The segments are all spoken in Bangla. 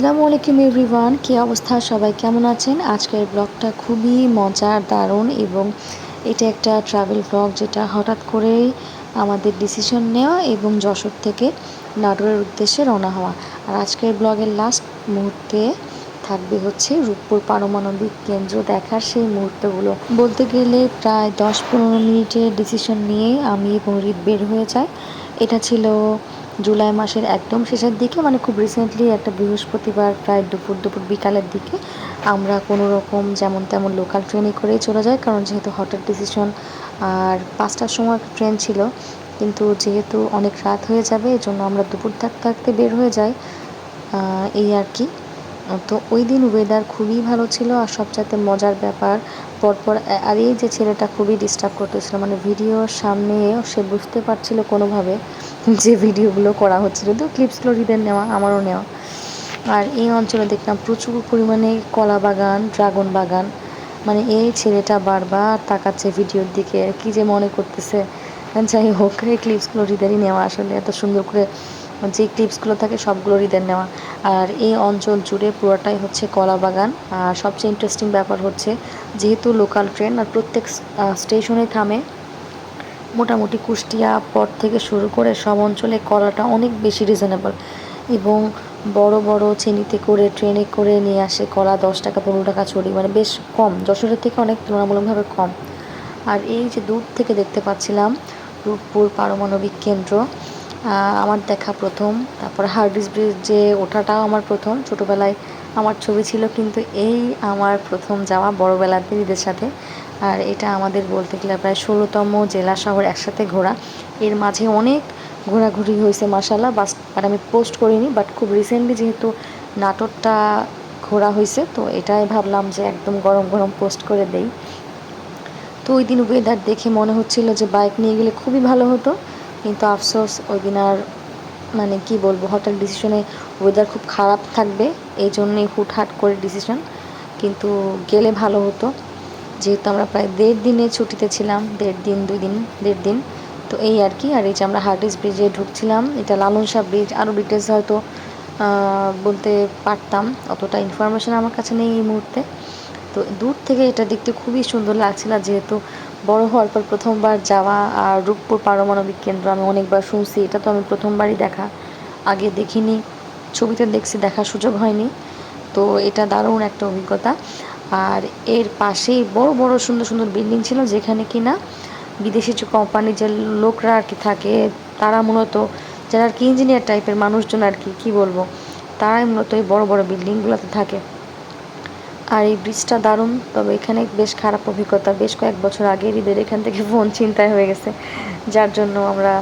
আসসালামু আলাইকুম এভরিওয়ান, কী অবস্থা? সবাই কেমন আছেন? আজকের ব্লগটা খুবই মজার, দারুণ এবং এটা একটা ট্রাভেল ব্লগ যেটা হঠাৎ করেই আমাদের ডিসিশন নেওয়া এবং যশোর থেকে নাটোরের উদ্দেশ্যে রওনা হওয়া। আর আজকের ব্লগের লাস্ট মুহূর্তে থাকবে হচ্ছে রূপপুর পারমাণবিক কেন্দ্র দেখার সেই মুহূর্তগুলো। বলতে গেলে প্রায় দশ পনেরো মিনিটের ডিসিশন নিয়ে আমি এবং বের হয়ে যাই। এটা ছিল জুলাই মাসের একদম শেষের দিকে মানে খুব রিসেন্টলি একটা বৃহস্পতিবার প্রায় দুপুর দুপুর বিকালের দিকে আমরা কোনো রকম যেমন তেমন লোকাল ট্রেনে করেই চলে যাই, কারণ যেহেতু হঠাৎ ডিসিশন আর পাঁচটার সময় ট্রেন ছিল, কিন্তু যেহেতু অনেক রাত হয়ে যাবে এই জন্য আমরা দুপুর থাকতে থাকতে বের হয়ে যাই এই আর কি। তো ওই দিন ওয়েদার খুবই ভালো ছিল আর সবচাইতে মজার ব্যাপার, পরপর আর এই যে ছেলেটা খুবই ডিস্টার্ব করতেছিল মানে ভিডিওর সামনে সে বুঝতে পারছিল কোনোভাবে যে ভিডিওগুলো করা হচ্ছে যদিও ক্লিপসগুলো হৃদের নেওয়া, আমারও নেওয়া। আর এই অঞ্চলে দেখলাম প্রচুর পরিমাণে কলা বাগান ড্রাগন বাগান। মানে এই ছেলেটা বারবার তাকাচ্ছে ভিডিওর দিকে, কি যে মনে করতেছে। যাই হোক, এই ক্লিপসগুলো হৃদেরই নেওয়া আসলে এত সুন্দর করে যে ক্লিপসগুলো থাকে সবগুলো হৃদের নেওয়া। আর এই অঞ্চল জুড়ে পুরোটাই হচ্ছে কলা বাগান। আর সবচেয়ে ইন্টারেস্টিং ব্যাপার হচ্ছে যেহেতু লোকাল ট্রেন আর প্রত্যেক স্টেশনে থামে, মোটামুটি কুষ্টিয়া পর থেকে শুরু করে সব অঞ্চলে কলাটা অনেক বেশি রিজনেবল এবং বড় বড় চেনিতে করে ট্রেনে করে নিয়ে আসে কলা দশ টাকা, পনেরো টাকা ছড়ি মানে বেশ কম। যশোরের থেকে অনেক তুলনামূলকভাবে কম। আর এই যে দূর থেকে দেখতে পাচ্ছিলাম রূপপুর পারমাণবিক কেন্দ্র আমার দেখা প্রথম। তারপর হার্ডিস ব্রিজে ওঠাটাও আমার প্রথম। ছোটোবেলায় আমার ছবি ছিল কিন্তু এই আমার প্রথম যাওয়া বড়োবেলাতে দিদিদের সাথে। আর এটা আমাদের বলতে গেলে প্রায় ষোলোতম জেলা শহর একসাথে ঘোরা। এর মাঝে অনেক ঘোরাঘুরি হয়েছে মাসাল্লাহ বাস বাট আমি পোস্ট করিনি বাট খুব রিসেন্টলি যেহেতু নাটকটা ঘোরা হয়েছে, তো এটাই ভাবলাম যে একদম গরম গরম পোস্ট করে দেই। তো ওই দিন ওয়েদার দেখে মনে হচ্ছিল যে বাইক নিয়ে গেলে খুবই ভালো হতো। কিন্তু আফসোস ওই দিন আর মানে কি বলব হঠাৎ ডিসিশনে ওয়েদার খুব খারাপ থাকবে এই জন্যই হুটহাট করে ডিসিশন কিন্তু গেলে ভালো হতো। যেহেতু আমরা প্রায় দেড় দিনে ছুটিতে ছিলাম, দেড় দিন, দুই দিন, দেড় দিন, তো এই আর কি। আর এই যে আমরা হার্ডিস ব্রিজে ঢুকছিলাম, এটা লালন শাহ ব্রিজ আরও ডিটেলস হয়তো বলতে পারতাম, অতটা ইনফরমেশান আমার কাছে নেই এই মুহূর্তে। তো দূর থেকে এটা দেখতে খুবই সুন্দর লাগছিল যেহেতু বড় হওয়ার পর প্রথমবার যাওয়া আর রূপপুর পারমাণবিক কেন্দ্র আমি অনেকবার শুনছি, এটা তো আমি প্রথমবারই দেখা। আগে দেখিনি, ছবিতে দেখছি, দেখার সুযোগ হয়নি। তো এটা দারুণ একটা অভিজ্ঞতা। আর এর পাশেই বড় বড়, সুন্দর সুন্দর বিল্ডিং ছিল, যেখানে কিনা বিদেশি যে কোম্পানি যে লোকরা আর কি থাকে, তারা মূলত যারা আর কি ইঞ্জিনিয়ার টাইপের মানুষজন আর কি, কী বলব, তারাই মূলত এই বড় বড় বিল্ডিংগুলোতে থাকে। আর এই ব্রিজটা দারুণ। তবে এখানে বেশ খারাপ অভিজ্ঞতা। বেশ কয়েক বছর আগে ঈদের এখান থেকে ফোন চিন্তায় হয়ে গেছে। যার জন্য আমরা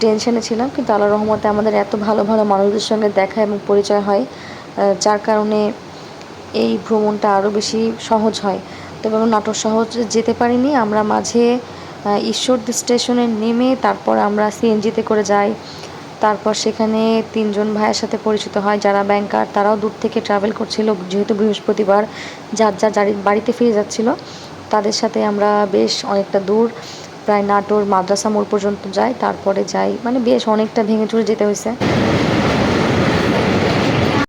টেনশনে ছিলাম। কিন্তু আল্লাহ রহমতে আমাদের এত ভালো ভালো মানুষদের সঙ্গে দেখা এবং পরিচয় হয় যার কারণে এই ভ্রমণটা আরও বেশি সহজ হয়। তবে আমরা নাটোর সহজ যেতে পারিনি। আমরা মাঝে ঈশ্বর স্টেশনে নেমে তারপর আমরা সিএনজিতে করে যাই। তারপর সেখানে তিনজন ভাইয়ের সাথে পরিচিত হয়, যারা ব্যাংকার তারাও দূর থেকে ট্রাভেল করছিল। যেহেতু বৃহস্পতিবার যার যা বাড়িতে ফিরে যাচ্ছিল, তাদের সাথে আমরা বেশ অনেকটা দূর, প্রায় নাটোর মাদ্রাসা মোড় পর্যন্ত যাই। তারপরে যাই মানে বেশ অনেকটা ভেঙে চুরে যেতে হয়েছে।